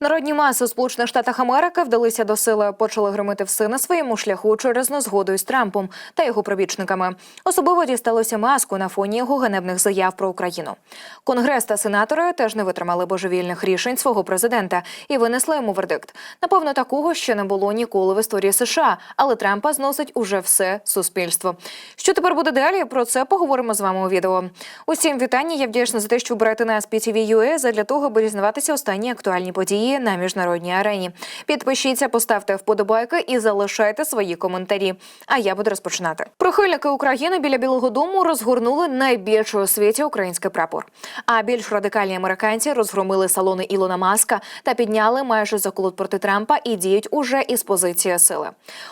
Народні маси у Сполучених Штатах Америки вдалися до сили, почали громити все на своєму шляху через незгоду із Трампом та його прибічниками. Особливо дісталося маску на фоні його ганебних заяв про Україну. Конгрес та сенатори теж не витримали божевільних рішень свого президента і винесли йому вердикт. Напевно, такого ще не було ніколи в історії США, але Трампа зносить уже все суспільство. Що тепер буде далі? Про це поговоримо з вами у відео. Усім вітання. Я вдячна за те, що обираєте нас PTV.ua задля того, аби дізнаватися останні актуальні події на міжнародній арені. Підпишіться, поставте вподобайки і залишайте свої коментарі. А я буду розпочинати. Прихильники України біля Білого Дому розгорнули найбільший у світі український прапор. А більш радикальні американці розгромили салони Ілона Маска та підняли майже заколот проти Трампа і діють уже із позиції сили.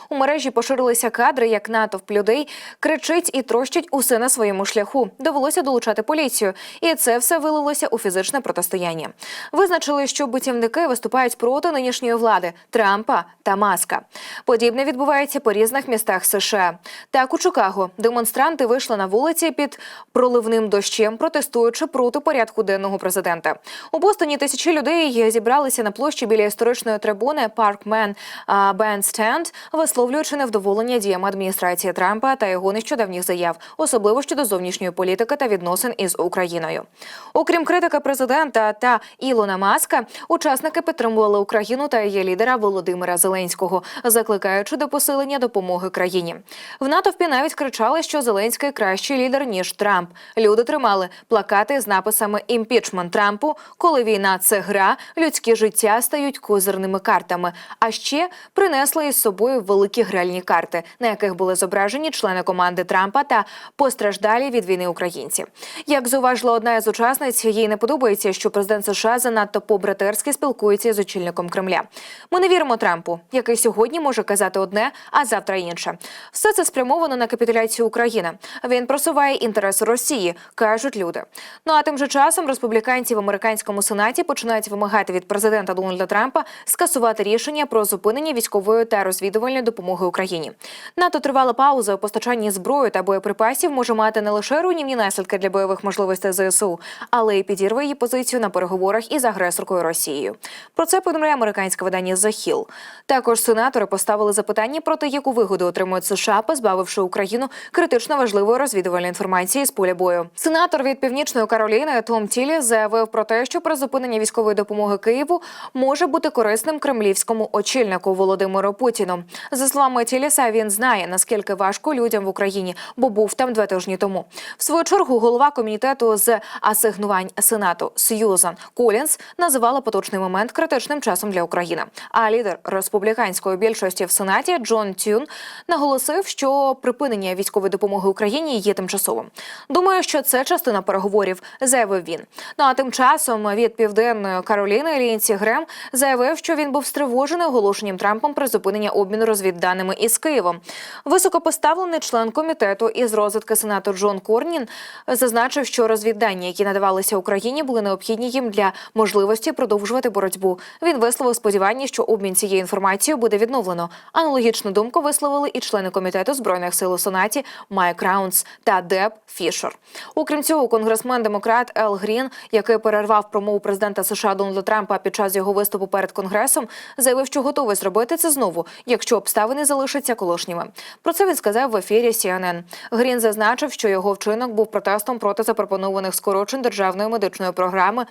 У мережі поширилися кадри, як натовп людей кричить і трощить усе на своєму шляху. Довелося долучати поліцію, і це все вилилося у фізичне протистояння. Визначили, що бутівники виступають проти нинішньої влади Трампа та Маска. Подібне відбувається по різних містах США. Так у Чикаго демонстранти вийшли на вулиці під проливним дощем, протестуючи проти порядку денного президента. У Бостоні тисячі людей зібралися на площі біля історичної трибуни Паркмен Бендстенд, висловлюючи невдоволення діями адміністрації Трампа та його нещодавніх заяв, особливо щодо зовнішньої політики та відносин із Україною. Окрім критики президента та Ілона Маска, учасники підтримували Україну та її лідера Володимира Зеленського, закликаючи до посилення допомоги країні. В натовпі навіть кричали, що Зеленський кращий лідер ніж Трамп. Люди тримали плакати з написами імпічмент Трампу, коли війна це гра, людські життя стають козирними картами. А ще принесли із собою великі гральні карти, на яких були зображені члени команди Трампа та постраждалі від війни українці. Як зауважила одна із учасниць, їй не подобається, що президент США занадто по-братерськи спілкується з очільником Кремля. Ми не віримо Трампу, який сьогодні може казати одне, а завтра інше. Все це спрямовано на капітуляцію України. Він просуває інтереси Росії, кажуть люди. Ну а тим же часом республіканці в американському сенаті починають вимагати від президента Дональда Трампа скасувати рішення про зупинення військової та розвідувальної допомоги Україні. НАТО тривала пауза у постачанні зброї та боєприпасів може мати не лише руйнівні наслідки для бойових можливостей ЗСУ, але й підірве її позицію на переговорах із агресоркою Росією. Про це повідомляє американське видання The Hill. Також сенатори поставили запитання про те, яку вигоду отримують США, позбавивши Україну критично важливої розвідувальної інформації з поля бою. Сенатор від північної Кароліни Том Тілі заявив про те, що призупинення військової допомоги Києву може бути корисним кремлівському очільнику Володимиру Путіну. За словами Тіліса, він знає наскільки важко людям в Україні, бо був там два тижні тому. В свою чергу голова комітету з асигнувань сенату Сьюзан Колінс називала поточний момент критичним часом для України. А лідер республіканської більшості в сенаті Джон Тюн наголосив, що припинення військової допомоги Україні є тимчасовим. Думаю, що це частина переговорів, заявив він. Ну а тим часом від південної Кароліни Лінці Грем заявив, що він був стривожений оголошенням Трампом призупинення обміну розвідданими із Києвом. Високопоставлений член комітету із розвитки сенату Джон Корнін зазначив, що розвіддання, які надавалися Україні, були необхідні їм для можливості продовжувати боротьбу. Він висловив сподівання, що обмін цією інформацією буде відновлено. Аналогічну думку висловили і члени комітету збройних сил у сенаті Майк Раунс та Деб Фішер. Окрім цього, конгресмен демократ Ел Грін, який перервав промову президента США Дональда Трампа під час його виступу перед конгресом, заявив, що готовий зробити це знову, якщо обставини залишаться колишніми. Про це він сказав в ефірі CNN. Грін зазначив, що його вчинок був протестом проти запропонованих скорочень державної медичної програми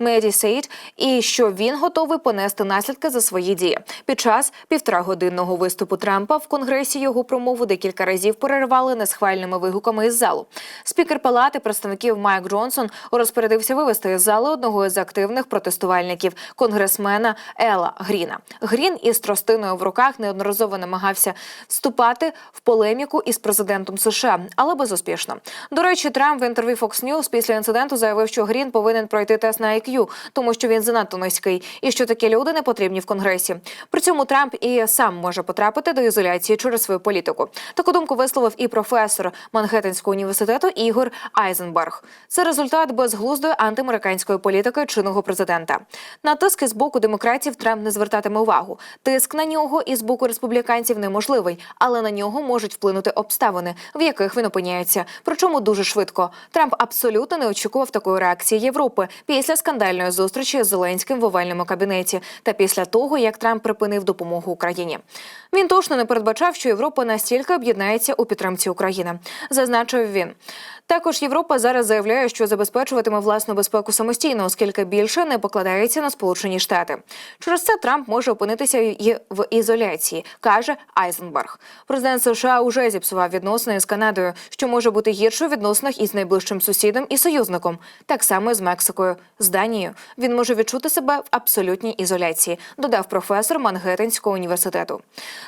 Medicaid і що він готовий понести наслідки за свої дії. Під час півторагодинного виступу Трампа в конгресі його промову декілька разів переривали несхвальними вигуками із залу. Спікер палати представників Майк Джонсон розпорядився вивести із зали одного із активних протестувальників конгресмена Ела Гріна. Грін із тростиною в руках неодноразово намагався вступати в полеміку із президентом США, але безуспішно. До речі, Трамп в інтерв'ю Fox News після інциденту заявив, що Грін повинен пройти тест на IQ, тому що він занадто низький, і що такі люди не потрібні в конгресі. При цьому Трамп і сам може потрапити до ізоляції через свою політику. Таку думку висловив і професор Манхеттенського університету Ігор Айзенберг. Це результат безглуздої антиамериканської політики чинного президента. На тиски з боку демократів Трамп не звертатиме увагу. Тиск на нього і з боку республіканців неможливий, але на нього можуть вплинути обставини, в яких він опиняється. Причому дуже швидко. Трамп абсолютно не очікував такої реакції Європи після скандальної зустрічі з Зеленським в овальному кабінеті та після того, як Трамп припинив допомогу Україні. Він точно не передбачав, що Європа настільки об'єднається у підтримці України, зазначив він. Також Європа зараз заявляє, що забезпечуватиме власну безпеку самостійно, оскільки більше не покладається на Сполучені Штати. Через це Трамп може опинитися і в ізоляції, каже Айзенберг. Президент США уже зіпсував відносини з Канадою, що може бути гірше у відносинах із найближчим сусідом і союзником, так само з Мексикою, з Данією. Він може відчути себе в абсолютній ізоляції, додав професор Мангеттенського університету.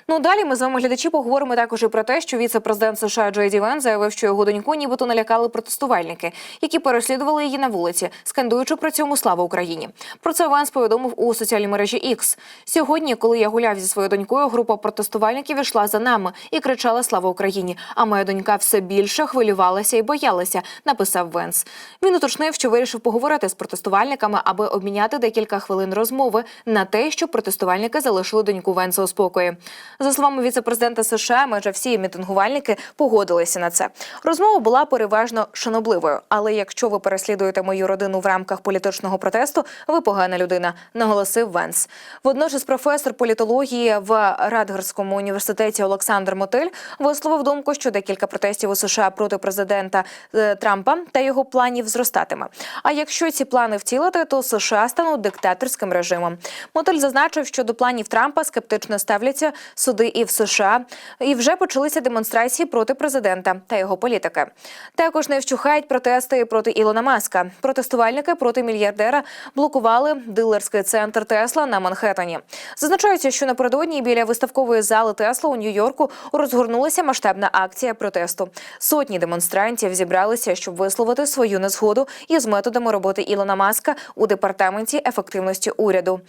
Ну далі ми з вами глядачі поговоримо також і про те, що віце-президент США Джей Ді Вен заявив, що його доньку нібито налякали протестувальники, які переслідували її на вулиці, скандуючи при цьому слава Україні. Про це Венс повідомив у соціальній мережі X. Сьогодні, коли я гуляв зі своєю донькою, група протестувальників ішла за нами і кричала Слава Україні! А моя донька все більше хвилювалася і боялася, написав Венс. Він уточнив, що вирішив поговорити з протестувальниками, аби обміняти декілька хвилин розмови на те, що протестувальники залишили доньку Венса у спокої. За словами віце-президента США, майже всі мітингувальники погодилися на це. Розмова була переважно шанобливою. Але якщо ви переслідуєте мою родину в рамках політичного протесту, ви погана людина, наголосив Венс. Водночас, професор політології в Радгерському університеті Олександр Мотиль висловив думку, що декілька протестів у США проти президента е, Трампа та його планів зростатиме. А якщо ці плани втілити, то США стануть диктаторським режимом. Мотиль зазначив, що до планів Трампа скептично ставляться суди і в США, і вже почалися демонстрації проти президента та його політики. Також не вщухають протести проти Ілона Маска. Протестувальники проти мільярдера блокували дилерський центр Тесла на Манхеттені. Зазначається, що напередодні біля виставкової зали Тесла у Нью-Йорку розгорнулася масштабна акція протесту. Сотні демонстрантів зібралися, щоб висловити свою незгоду із методами роботи Ілона Маска у департаменті ефективності уряду.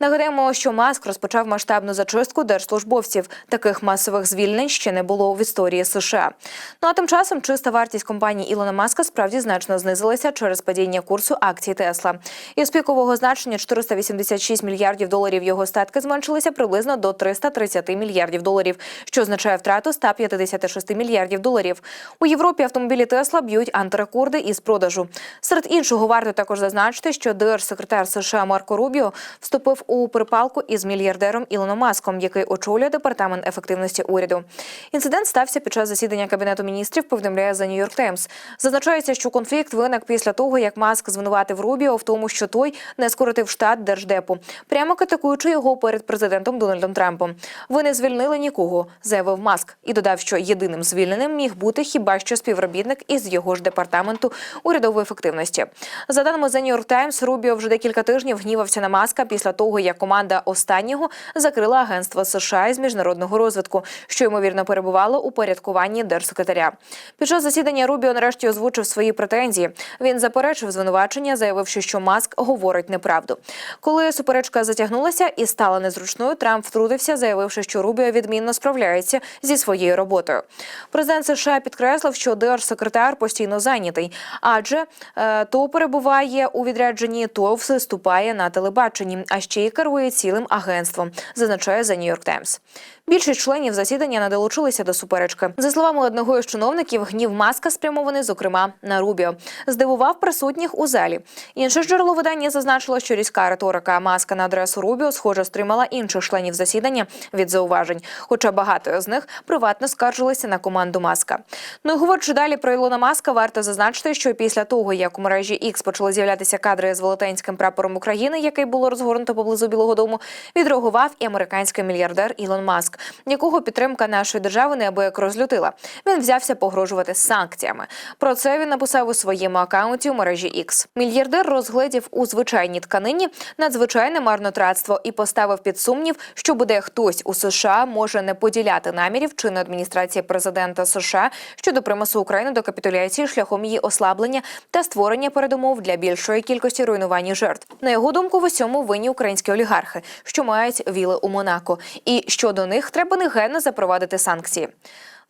Нагадаємо, що Маск розпочав масштабну зачистку держслужбовців. Таких масових звільнень ще не було в історії США. Ну а тим часом чиста вартість компанії Ілона Маска справді значно знизилася через падіння курсу акцій Тесла. Із пікового значення 486 мільярдів доларів його статки зменшилися приблизно до 330 мільярдів доларів, що означає втрату 156 мільярдів доларів. У Європі автомобілі Тесла б'ють антирекорди із продажу. Серед іншого варто також зазначити, що держсекретар США Марко Рубіо вступив у перепалку із мільярдером Ілоном Маском, який очолює департамент ефективності уряду. Інцидент стався під час засідання кабінету міністрів. Повідомляє за Нью-Йорк Таймс. Зазначається, що конфлікт виник після того, як Маск звинуватив Рубіо в тому, що той не скоротив штат держдепу, прямо критикуючи його перед президентом Дональдом Трампом. Ви не звільнили нікого, заявив Маск, і додав, що єдиним звільненим міг бути хіба що співробітник із його ж департаменту урядової ефективності. За даними The New York Times, Рубіо вже декілька тижнів гнівався на Маска після того, як команда останнього закрила агентство США із міжнародного розвитку, що ймовірно перебувало у порядкуванні держсекретаря. Під час засідання Рубіо нарешті озвучив свої претензії. Він заперечив звинувачення, заявивши, що Маск говорить неправду. Коли суперечка затягнулася і стала незручною, Трамп втрутився, заявивши, що Рубіо відмінно справляється зі своєю роботою. Президент США підкреслив, що держсекретар постійно зайнятий, адже е, то перебуває у відрядженні, то на телебаченні, а ще й керує цілим агентством, зазначає The New York Times. Більшість членів засідання не долучилися до суперечки. За словами одного із чиновників, гнів маска спрямований, зокрема, на Рубіо. Здивував присутніх у залі. Інше джерело видання зазначило, що різка риторика маска на адресу Рубіо, схоже, стримала інших членів засідання від зауважень. Хоча багато з них приватно скаржилися на команду маска. Ну і говорячи далі про Ілона Маска, варто зазначити, що після того, як у мережі X почали з'являтися кадри з велетенським прапором України, який було розгорнуто поблизу Білого Дому, відреагував і американський мільярдер Ілон Маск, якого підтримка нашої держави неабияк розлютила. Він взявся погрожувати санкціями. Про це він написав у своєму акаунті у мережі X. Мільярдер розгледів у звичайній тканині надзвичайне марнотратство і поставив під сумнів, що буде хтось у США може не поділяти намірів чинної адміністрації президента США щодо примусу України до капітуляції шляхом її ослаблення та створення передумов для більшої кількості руйнування жертв. На його думку, в усьому винні українські олігархи, що мають віли у Монако, і що до них треба негайно запровадити санкції.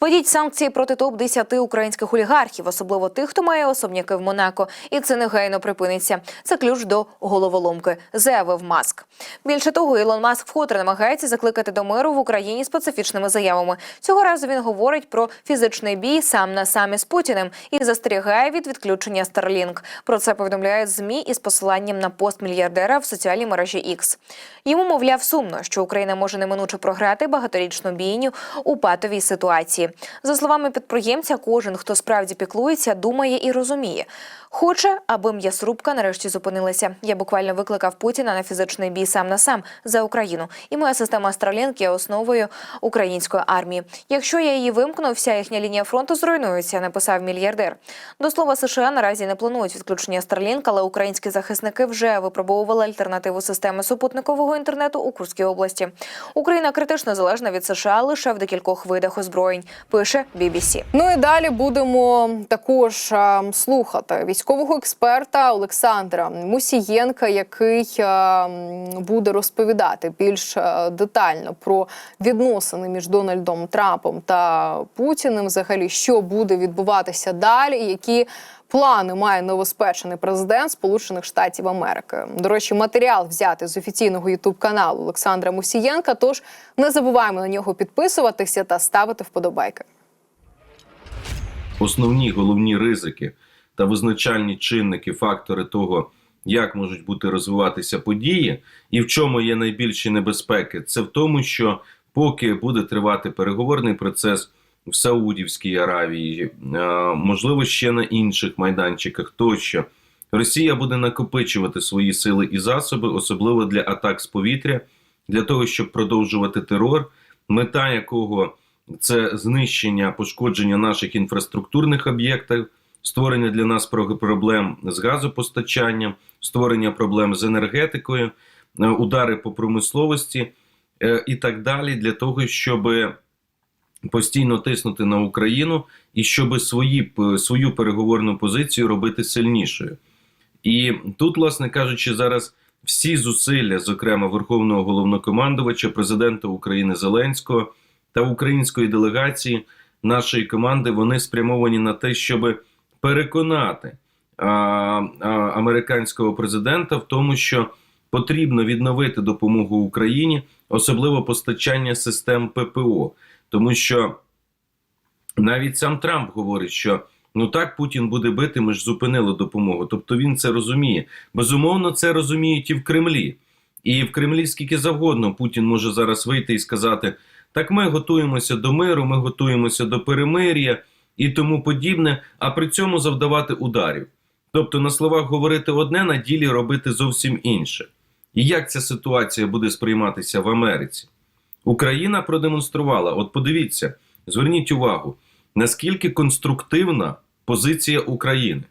Введіть санкції проти топ 10 українських олігархів, особливо тих, хто має особняки в Монако, і це негайно припиниться. Це ключ до головоломки, заявив Маск. Більше того, Ілон Маск вкотре намагається закликати до миру в Україні специфічними заявами. Цього разу він говорить про фізичний бій сам на самі з Путіним і застерігає від відключення Starlink. Про це повідомляють змі із посиланням на пост мільярдера в соціальній мережі X. Йому мовляв сумно, що Україна може неминуче програти багаторічну бійню у патовій ситуації. За словами підприємця, кожен, хто справді піклується, думає і розуміє. Хоче, аби м'ясрубка нарешті зупинилася. Я буквально викликав Путіна на фізичний бій сам на сам за Україну. І моя система Starlink є основою української армії. Якщо я її вимкну, вся їхня лінія фронту зруйнується. Написав мільярдер. До слова, США наразі не планують відключення Starlink, але українські захисники вже випробовували альтернативу системи супутникового інтернету у Курській області. Україна критично залежна від США лише в декількох видах озброєнь. Пише BBC. Ну і далі будемо також е, слухати військового експерта Олександра Мусієнка, який е, буде розповідати більш е, детально про відносини між Дональдом Трампом та Путіним. Взагалі, що буде відбуватися далі, які плани має новоспечений президент Сполучених Штатів Америки. До речі, матеріал взяти з офіційного ютуб каналу Олександра Мусієнка. Тож не забуваємо на нього підписуватися та ставити вподобайки. основні головні ризики та визначальні чинники, фактори того, як можуть бути розвиватися події, і в чому є найбільші небезпеки, це в тому, що поки буде тривати переговорний процес в Саудівській Аравії, е, можливо, ще на інших майданчиках тощо. Росія буде накопичувати свої сили і засоби, особливо для атак з повітря, для того, щоб продовжувати терор, мета якого це знищення, пошкодження наших інфраструктурних об'єктів, створення для нас проблем з газопостачанням, створення проблем з енергетикою, е, удари по промисловості е, і так далі, для того, щоб постійно тиснути на Україну і щоб свої, свою переговорну позицію робити сильнішою. І тут, власне кажучи, зараз всі зусилля, зокрема Верховного головнокомандувача, президента України Зеленського та української делегації нашої команди, вони спрямовані на те, щоб переконати американського президента в тому, що потрібно відновити допомогу Україні, особливо постачання систем ППО, тому що навіть сам Трамп говорить, що ну так Путін буде бити, ми ж зупинили допомогу. Тобто він це розуміє. Безумовно, це розуміють і в Кремлі. І в Кремлі скільки завгодно Путін може зараз вийти і сказати: так ми готуємося до миру, ми готуємося до перемир'я і тому подібне, а при цьому завдавати ударів. Тобто на словах говорити одне, на ділі робити зовсім інше. І як ця ситуація буде сприйматися в Америці? Україна продемонструвала, от подивіться, зверніть увагу, наскільки конструктивна позиція України.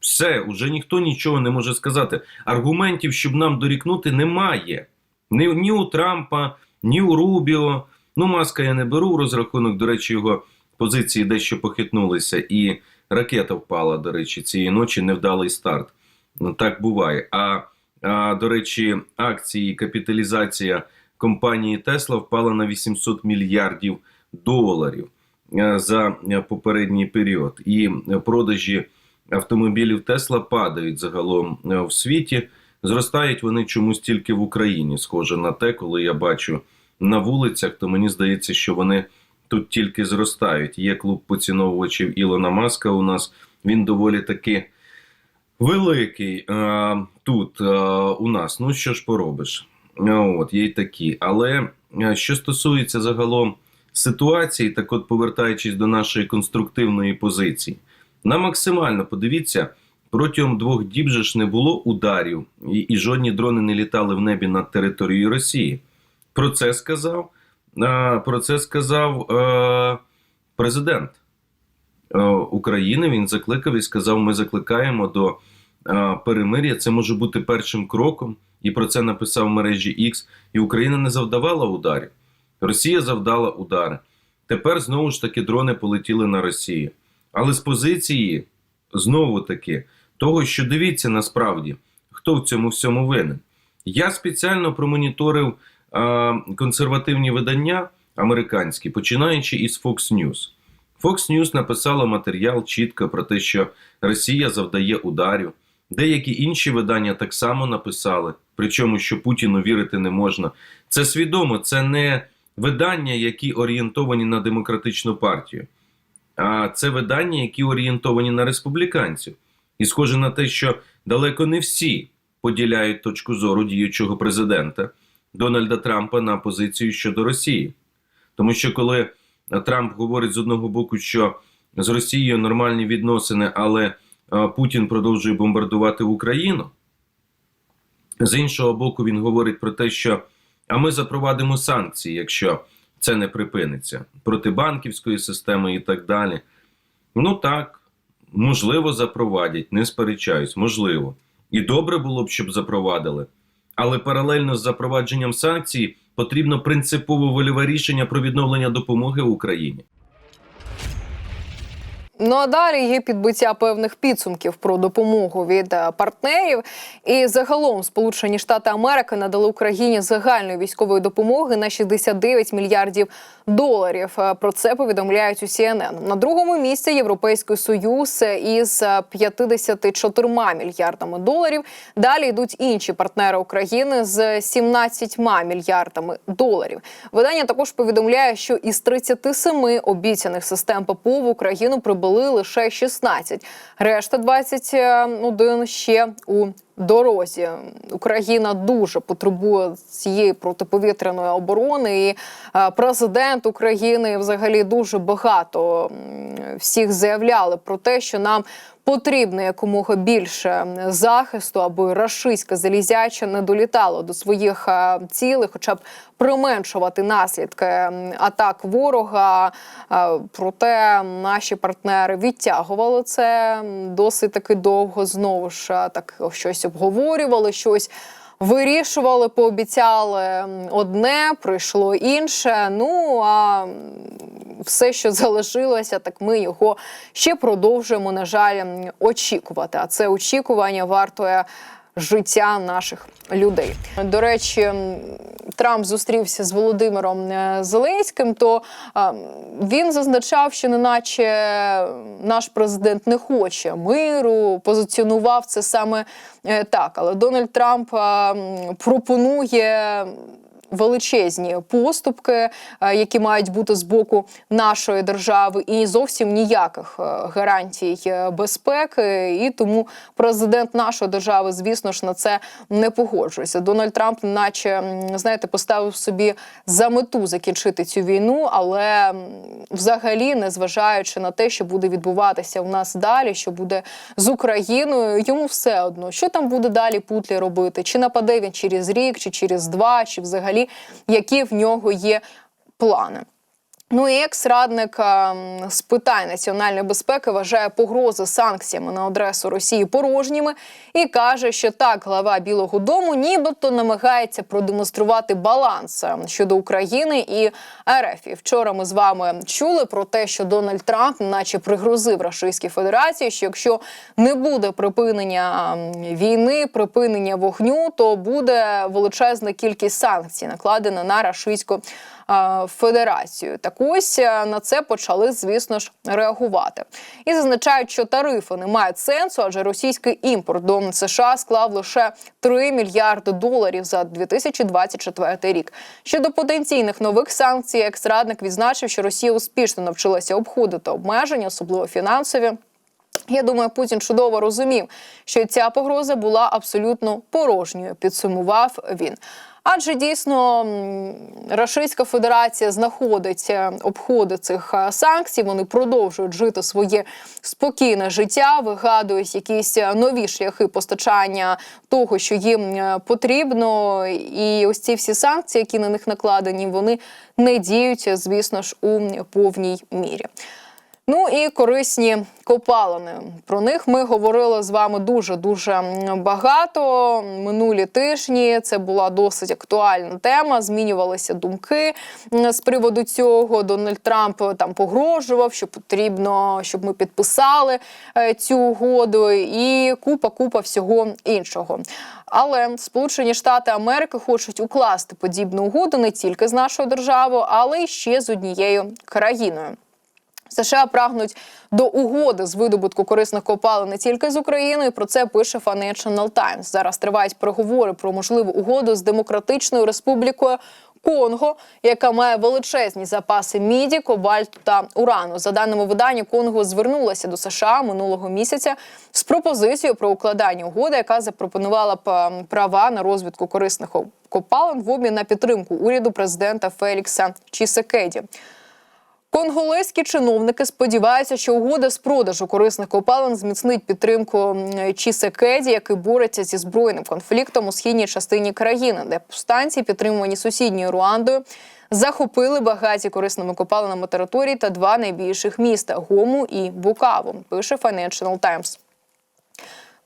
Все, уже ніхто нічого не може сказати. Аргументів, щоб нам дорікнути, немає. Ні, ні у Трампа, ні у Рубіо. Ну, маска я не беру в розрахунок. До речі, його позиції дещо похитнулися, і ракета впала, до речі, цієї ночі невдалий старт. Ну, так буває. А, а до речі, акції, капіталізація компанії Тесла впала на 800 мільярдів доларів е, за попередній період. І продажі автомобілів Тесла падають загалом е, в світі. Зростають вони чомусь тільки в Україні. Схоже на те, коли я бачу на вулицях, то мені здається, що вони тут тільки зростають. Є клуб поціновувачів Ілона Маска. У нас він доволі таки великий е, тут е, у нас. Ну що ж поробиш? Е, От є й такі. Але що стосується загалом ситуації, так от повертаючись до нашої конструктивної позиції, на максимально подивіться. Протягом двох діб же ж не було ударів, і, і жодні дрони не літали в небі над територією Росії. Про це сказав, про це сказав е, президент е, України. Він закликав і сказав: ми закликаємо до е, перемир'я. Це може бути першим кроком. І про це написав в мережі X. І Україна не завдавала ударів. Росія завдала удари. Тепер знову ж таки дрони полетіли на Росію. Але з позиції знову таки того, що дивіться насправді, хто в цьому всьому винен. Я спеціально промоніторив е, консервативні видання американські, починаючи із Fox News. Fox News написала матеріал чітко про те, що Росія завдає ударів. Деякі інші видання так само написали, причому що Путіну вірити не можна. Це свідомо, це не видання, які орієнтовані на демократичну партію, а це видання, які орієнтовані на республіканців. І схоже на те, що далеко не всі поділяють точку зору діючого президента Дональда Трампа на позицію щодо Росії. Тому що коли Трамп говорить з одного боку, що з Росією нормальні відносини, але е, Путін продовжує бомбардувати Україну. З іншого боку, він говорить про те, що а ми запровадимо санкції, якщо це не припиниться, проти банківської системи і так далі. Ну так, можливо, запровадять, не сперечаюсь, можливо. І добре було б, щоб запровадили. Але паралельно з запровадженням санкцій потрібно принципово вольове рішення про відновлення допомоги Україні. Ну а далі є підбиття певних підсумків про допомогу від е, партнерів. І загалом Сполучені Штати Америки надали Україні загальної військової допомоги на 69 мільярдів доларів. Е, Про це повідомляють у CNN. На другому місці Європейський Союз із е, 54 мільярдами доларів. Далі йдуть інші партнери України з 17 мільярдами доларів. Видання також повідомляє, що із 37 обіцяних систем ППО в Україну прибули лише 16. Решта 21 ще у дорозі. Україна дуже потребує цієї протиповітряної оборони. І е, президент України взагалі дуже багато всіх заявляли про те, що нам. Потрібно якомога більше захисту, аби рашистське залізяче не долітало до своїх е, цілей, хоча б применшувати наслідки атак ворога. Е, Проте наші партнери відтягували це досить таки довго. Знову ж е, так щось обговорювали, щось. Вирішували, пообіцяли одне, прийшло інше. Ну а все, що залишилося, так ми його ще продовжуємо, на жаль, очікувати. А це очікування вартує життя наших людей. До речі, Трамп зустрівся з Володимиром е, Зеленським, то він зазначав, що неначе наш президент не хоче миру, позиціонував це саме е, так. Але Дональд Трамп пропонує величезні поступки, е, які мають бути з боку нашої держави, і зовсім ніяких е, гарантій е, безпеки. І тому президент нашої держави, звісно ж, на це не погоджується. Дональд Трамп, наче знаєте, поставив собі за мету закінчити цю війну, але взагалі, незважаючи на те, що буде відбуватися в нас далі, що буде з Україною, йому все одно, що там буде далі Путлі робити, чи нападе він через рік, чи через два, чи взагалі які в нього є плани. Ну і екс-радник ем, з питань національної безпеки вважає погрози санкціями на адресу Росії порожніми і каже, що так глава Білого Дому нібито намагається продемонструвати баланс ем, щодо України і РФ. І вчора ми з вами чули про те, що Дональд Трамп, наче пригрозив Російській Федерації, що якщо не буде припинення ем, війни, припинення вогню, то буде величезна кількість санкцій накладена на е, Федерацію. Так ось е, на це почали, звісно ж, реагувати. І зазначають, що тарифи не мають сенсу, адже російський імпорт до США склав лише 3 мільярди доларів за 2024 рік. Щодо потенційних нових санкцій, екс-радник відзначив, що Росія успішно навчилася обходити обмеження, особливо фінансові. Я думаю, Путін чудово розумів, що ця погроза була абсолютно порожньою. Підсумував він. Адже дійсно Рашистська Федерація знаходить е, обходи цих е, санкцій. Вони продовжують жити своє спокійне життя, вигадують якісь е, нові шляхи постачання того, що їм потрібно. І ось ці всі санкції, які на них накладені, вони не діють, звісно ж, у повній мірі. Ну і корисні копалини. Про них ми говорили з вами дуже дуже багато. Минулі тижні це була досить актуальна тема. Змінювалися думки з приводу цього. Дональд Трамп там погрожував, що потрібно, щоб ми підписали е, цю угоду, і купа купа всього іншого. Але Сполучені Штати Америки хочуть укласти подібну угоду не тільки з нашою державою, але й ще з однією країною. США прагнуть до угоди з видобутку корисних копалин не тільки з Україною. Про це пише Financial Times. Зараз тривають переговори про можливу угоду з Демократичною Республікою Конго, яка має величезні запаси міді, кобальту та урану. За даними видання, Конго звернулася до США минулого місяця з пропозицією про укладання угоди, яка запропонувала б ем, права на розвідку корисних копалин в обмін на підтримку уряду президента Фелікса Чісекеді. Конголезькі чиновники сподіваються, що угода з продажу корисних копалин зміцнить підтримку Чісекеді, який бореться зі збройним конфліктом у східній частині країни, де повстанці, підтримувані сусідньою Руандою, захопили багаті корисними копалинами території та два найбільших міста Гому і Букаву. Пише Financial Times.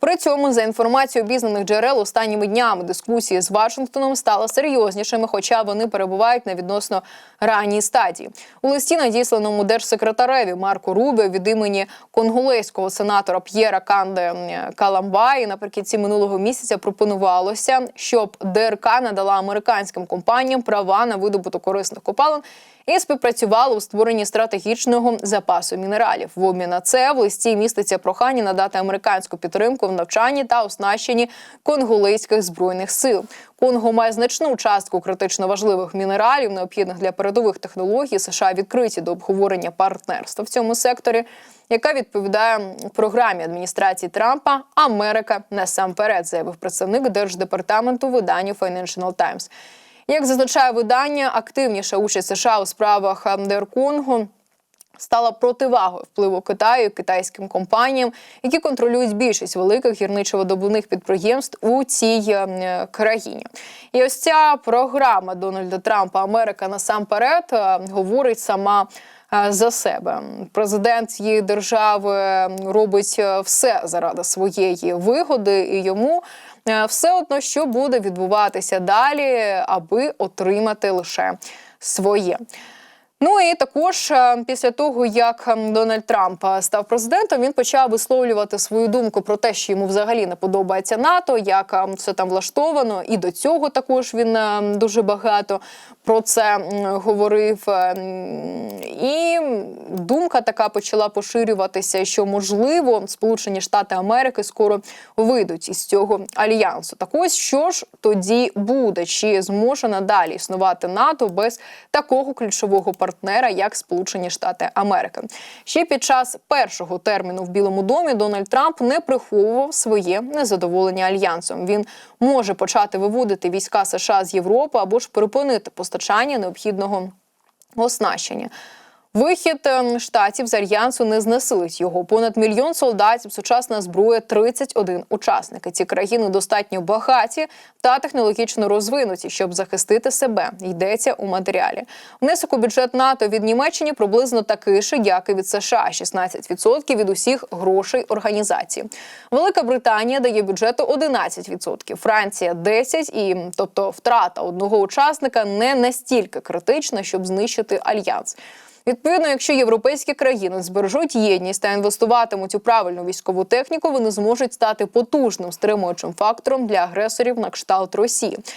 При цьому, за інформацією обізнаних джерел, останніми днями дискусії з Вашингтоном стали серйознішими, хоча вони перебувають на відносно ранній стадії. У листі, надісланому держсекретареві Марку Рубіо від імені конголезького сенатора П'єра Канде Каламбаї наприкінці минулого місяця пропонувалося, щоб ДРК надала американським компаніям права на видобуток корисних копалин і співпрацювали у створенні стратегічного запасу мінералів. В обмін на це в листі міститься прохання надати американську підтримку в навчанні та оснащенні конголезьких збройних сил. Конго має значну частку критично важливих мінералів, необхідних для передових технологій. США відкриті до обговорення партнерства в цьому секторі, яка відповідає програмі адміністрації Трампа Америка насамперед, заявив представник держдепартаменту виданню Financial Times. Як зазначає видання, активніша участь США у справах МДР Конго стала противагою впливу Китаю китайським компаніям, які контролюють більшість великих гірничо-видобувних підприємств у цій е, країні. І ось ця програма Дональда Трампа Америка насамперед е, говорить сама. е, За себе президент цієї держави робить е, все заради своєї вигоди, і йому все одно, що буде відбуватися далі, аби отримати лише своє. Ну і також е, після того, як ем, Дональд Трамп е, став президентом, він почав висловлювати свою думку про те, що йому взагалі не подобається НАТО, як ем, все там влаштовано. І до цього також він е, дуже багато про це говорив. І думка така почала поширюватися, що можливо Сполучені Штати Америки скоро вийдуть із цього альянсу. Так ось що ж тоді буде? Чи зможе надалі існувати НАТО без такого ключового партнера, як Сполучені Штати Америки? Ще під час першого терміну в Білому домі Дональд Трамп не приховував своє незадоволення альянсом. Він може почати виводити війська США з Європи або ж припинити постачання необхідного оснащення. Вихід ем, штатів з альянсу не знесилить його. Понад мільйон солдатів, сучасна зброя, 31 учасники. Ці країни достатньо багаті та технологічно розвинуті, щоб захистити себе. Йдеться у матеріалі. Внесок у бюджет НАТО від Німеччини приблизно такий же, як і від США 16% від усіх грошей організації. Велика Британія дає бюджету 11%, Франція 10%, і тобто втрата одного учасника не настільки критична, щоб знищити альянс. Відповідно, якщо європейські країни збережуть єдність та інвестуватимуть у правильну військову техніку, вони зможуть стати потужним стримуючим фактором для агресорів на кшталт Росії.